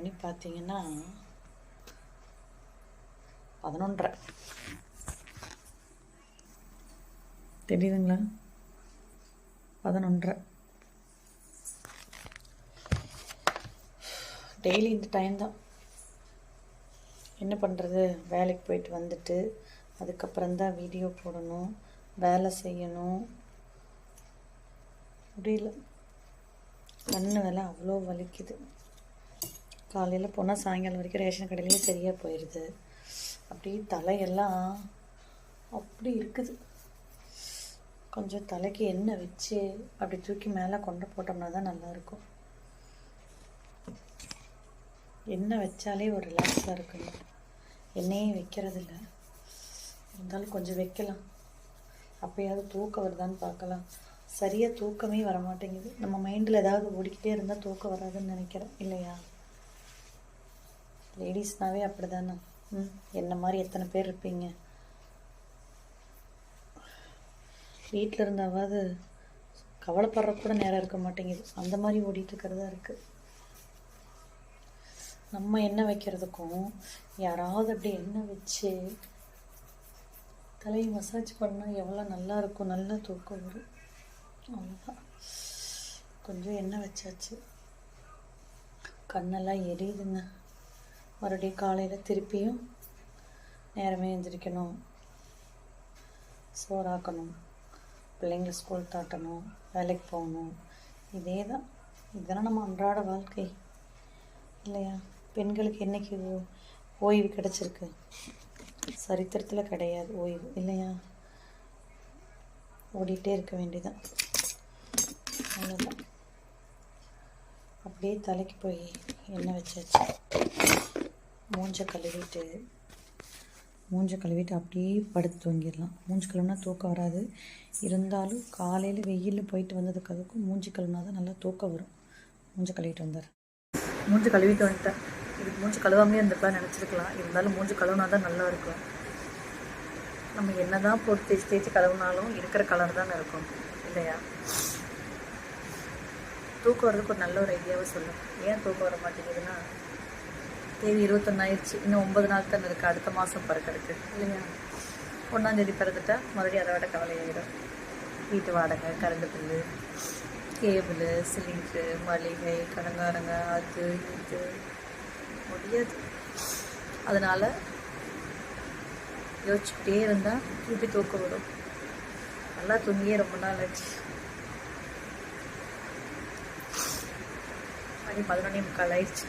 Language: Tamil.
மணி பார்த்தீங்கன்னா பதினொன்றரை. தெரியுதுங்களா? பதினொன்றரை. டெய்லி இந்த டைம் தான். என்ன பண்ணுறது வேலைக்கு போயிட்டு வந்துட்டு அதுக்கப்புறம் தான் வீடியோ போடணும் வேலை செய்யணும். முடியல. கண்ணு வேலை அவ்வளோ வலிக்குது. காலையில் போனால் சாயங்காலம் வரைக்கும் ரேஷன் கடையிலேயே சரியாக போயிடுது அப்படியே தலையெல்லாம் அப்படி இருக்குது. கொஞ்சம் தலைக்கு எண்ணெய் வச்சு அப்படி தூக்கி மேலே கொண்டு போட்டோம்னா தான் நல்லாயிருக்கும். எண்ணெய் வச்சாலே ஒரு ரிலாக்ஸாக இருக்குங்க எண்ணெயே வைக்கிறதில்ல. இருந்தாலும் கொஞ்சம் வைக்கலாம். அப்போயாவது தூக்கம் வருதான்னு பார்க்கலாம். சரியாக தூக்கமே வர மாட்டேங்குது நம்ம மைண்டில் ஏதாவது ஓடிக்கிட்டே இருந்தால் தூக்கம் வராதுன்னு நினைக்கிறேன். இல்லையா? லேடிஸ்னாவே அப்படி தானே ம் என்ன மாதிரி எத்தனை பேர் இருப்பீங்க? வீட்டில் இருந்தாவது கவலைப்படுற கூட நேரம் இருக்க மாட்டேங்குது. அந்த மாதிரி ஓடிட்டுருக்கிறதா இருக்குது நம்ம எண்ணெய் வைக்கிறதுக்கும் யாராவது அப்படி எண்ணெய் வச்சு தலையை மசாஜ் பண்ணால் எவ்வளோ நல்லா இருக்கும். நல்லா தூக்கம் வரும். அவ்வளோதான் கொஞ்சம் எண்ணெய் வச்சாச்சு. கண்ணெல்லாம் எரியுதுங்க. மறுபடியும் காலையில் திருப்பியும் நேரமே எழுந்திரிக்கணும் சோறாக்கணும். பிள்ளைங்களை ஸ்கூல் தாட்டணும். வேலைக்கு போகணும். இதே தான் இதெல்லாம் நம்ம அன்றாட வாழ்க்கை. இல்லையா? பெண்களுக்கு என்னைக்கு ஓ- ஓய்வு கிடச்சிருக்கு? சரித்திரத்தில் கிடையாது ஓய்வு. இல்லையா? ஓடிட்டே இருக்க வேண்டியதான் அவ்வளோதான் அப்படியே தலைக்கு போய் எண்ணெய் வச்சாச்சு. மூஞ்ச கழுவிட்டு மூஞ்ச கழுவிட்டு அப்படியே படுத்து தூங்கிடலாம். மூஞ்சி கழுவுனா தூக்கம் வராது. இருந்தாலும் காலையில் வெயிலில் போயிட்டு வந்ததுக்கு அதுக்கும் மூஞ்சி கழுவுனா தான் நல்லா தூக்கம் வரும். மூஞ்ச கழுவிட்டு வந்தார். மூஞ்சி கழுவிட்டு வந்துட்டேன். இதுக்கு மூஞ்சி கழுவாமே இருந்திருக்கலாம் நினச்சிருக்கலாம். இருந்தாலும் மூஞ்சி கழுவுனா தான் நல்லா இருக்கும். நம்ம என்ன தான் போட்டு தேய்ச்சி தேய்ச்சி கழுவுனாலும் இருக்கிற கலர் தானே இருக்கும். இல்லையா? தூக்கம் வரதுக்கு ஒரு நல்ல ஒரு ஐடியாவை சொல்லும் ஏன் தூக்கம் வர மாட்டேங்குதுன்னா தேதி இருபத்தொன்னு ஆயிடுச்சு இன்னும் ஒன்பது நாள் தான் இருக்குது அடுத்த மாதம் பிறக்கிறதுக்கு இல்லையா ஒன்றாந்தேதி பிறந்துட்டா மறுபடியும் அதை விட கவலையாயிடும் வீட்டு வாடகை கரண்ட் பில்லு கேபிள் சிலிண்ட்ரு மளிகை கடங்காரங்க அது இது. முடியாது. அதனால் யோசிச்சுக்கிட்டே இருந்தால் திருப்பி தூக்கம் வரும். நல்லா தூங்கியே ரொம்ப நாள் ஆச்சு. மணி பதினொன்னே முக்கால் ஆயிடுச்சு.